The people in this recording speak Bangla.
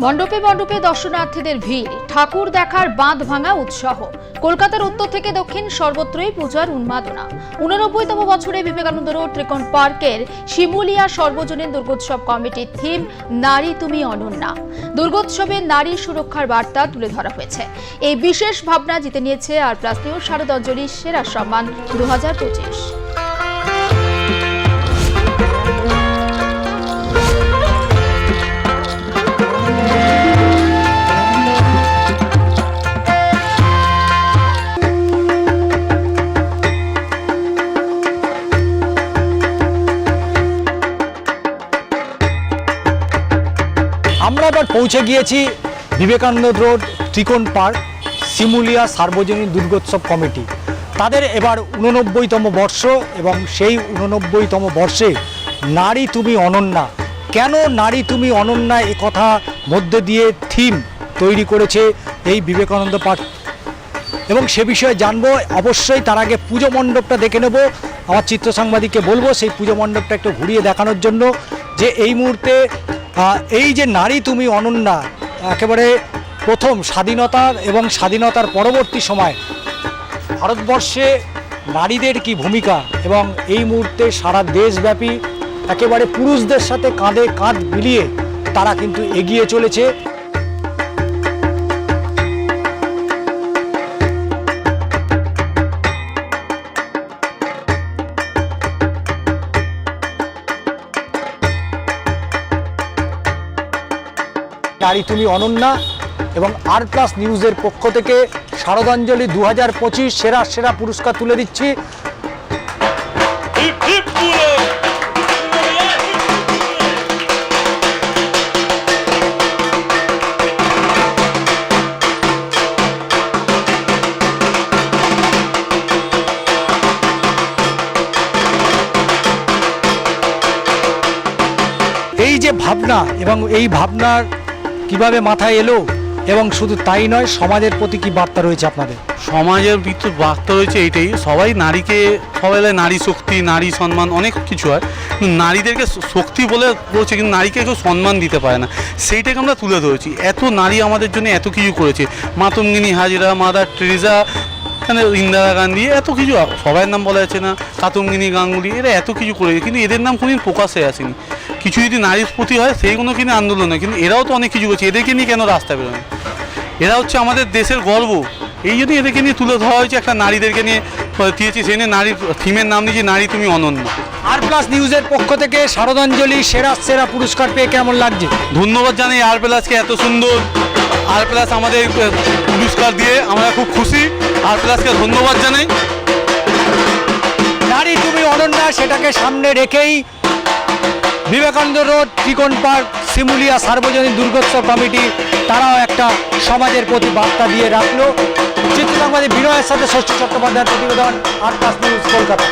মণ্ডপে মণ্ডপে দর্শনার্থীদের ভিড়। ঠাকুর দেখার বাঁধ ভাঙা উৎসাহ। কলকাতার উত্তর থেকে দক্ষিণ সর্বত্রই পূজার উন্মাদনা। উননব্বইতম বছরে বিবেকানন্দ রোড ত্রিকোণ পার্কের শিমুলিয়া সর্বজনীন দুর্গোৎসব কমিটির থিম, নারী তুমি অনন্যা দুর্গোৎসবে নারী সুরক্ষার বার্তা তুলে ধরা হয়েছে। এই বিশেষ ভাবনা জিতে নিয়েছে আর নিউজ শারদাঞ্জলি সেরা সম্মান দু হাজার পঁচিশ। আমরা এবার পৌঁছে গিয়েছি বিবেকানন্দ রোড ত্রিকোণ পার্ক শিমুলিয়া সার্বজনীন দুর্গোৎসব কমিটি। তাদের এবার উননব্বইতম বর্ষ এবং সেই উননব্বইতম বর্ষে নারী তুমি অনন্যা। কেন নারী তুমি অনন্যা এ কথা মধ্যে দিয়ে থিম তৈরি করেছে এই বিবেকানন্দ পার্ক এবং সে বিষয়ে জানব, অবশ্যই তার আগে পুজো মণ্ডপটা দেখে নেব। আমার চিত্র সাংবাদিককে বলব, সেই পুজো মণ্ডপটা একটু ঘুরিয়ে দেখানোর জন্য যে এই মুহূর্তে এই যে নারী তুমি অনন্যা, একেবারে প্রথম স্বাধীনতা এবং স্বাধীনতার পরবর্তী সময়, ভারতবর্ষে নারীদের কি ভূমিকা? এবং এই মুহূর্তে সারা দেশব্যাপী একেবারে পুরুষদের সাথে কাঁধে কাঁধ মিলিয়ে তারা কিন্তু এগিয়ে চলেছে। নারী তুমি অনন্যা এবং আর প্লাস নিউজের পক্ষ থেকে শারদাঞ্জলি দু হাজার পঁচিশ সেরা সেরা পুরস্কার তুলে দিচ্ছি। এই যে ভাবনা এবং এই ভাবনার কীভাবে মাথায় এলো এবং শুধু তাই নয়, সমাজের প্রতি কি বার্তা রয়েছে আপনাদের? সমাজের ভিতর বার্তা রয়েছে এইটাই সবাই নারীকে সবাই নারী শক্তি, নারী সম্মান অনেক কিছু হয়। নারীদেরকে শক্তি বলে বলছে, কিন্তু নারীকে কেউ সম্মান দিতে পারে না। সেইটাকে আমরা তুলে ধরেছি। এত নারী আমাদের জন্য এত কিছু করেছে। মাতঙ্গিনী হাজিরা, মাদার টেরিজা এখানে ইন্দিরা গান্ধী, এত কিছু সবার নাম বলা যাচ্ছে না। কাতঙ্গিনী গাঙ্গুলি, এরা এত কিছু করেছে। কিন্তু এদের নাম কোনোদিন প্রকাশে আসেনি। কিছু যদি নারীর প্রতি হয় সেইগুলো কিন্তু আন্দোলন হয়? কিন্তু এরাও তো অনেক কিছু করছে। এদেরকে নিয়ে কেন রাস্তা বেরোয়? এরা হচ্ছে আমাদের দেশের গর্ব। এই জন্যই এদেরকে নিয়ে তুলে ধরা হয়েছে একটা নারীদেরকে নিয়ে দিয়েছি। সেই নিয়ে নারীর থিমের নাম দিয়েছি নারী তুমি অনন্য। আর প্লাস নিউজের পক্ষ থেকে শারদাঞ্জলি সেরা সেরা পুরস্কার পেয়ে কেমন লাগছে? ধন্যবাদ জানাই আর প্লাসকে এত সুন্দর। আর প্লাস আমাদের পুরস্কার দিয়ে আমরা খুব খুশি। আর প্লাসকে ধন্যবাদ জানাই। নারী তুমি অনন্যা সেটাকে সামনে রেখেই বিবেকানন্দ রোড, ত্রিকোণ পার্ক, শিমুলিয়া সার্বজনীন দুর্গোৎসব কমিটি, তারাও একটা সমাজের প্রতি বার্তা দিয়ে রাখল। চিত্র সাংবাদিক বিনয়ের সাথে ষষ্ঠ চট্টোপাধ্যায়ের প্রতিবেদন আর নিউজ কলকাতা।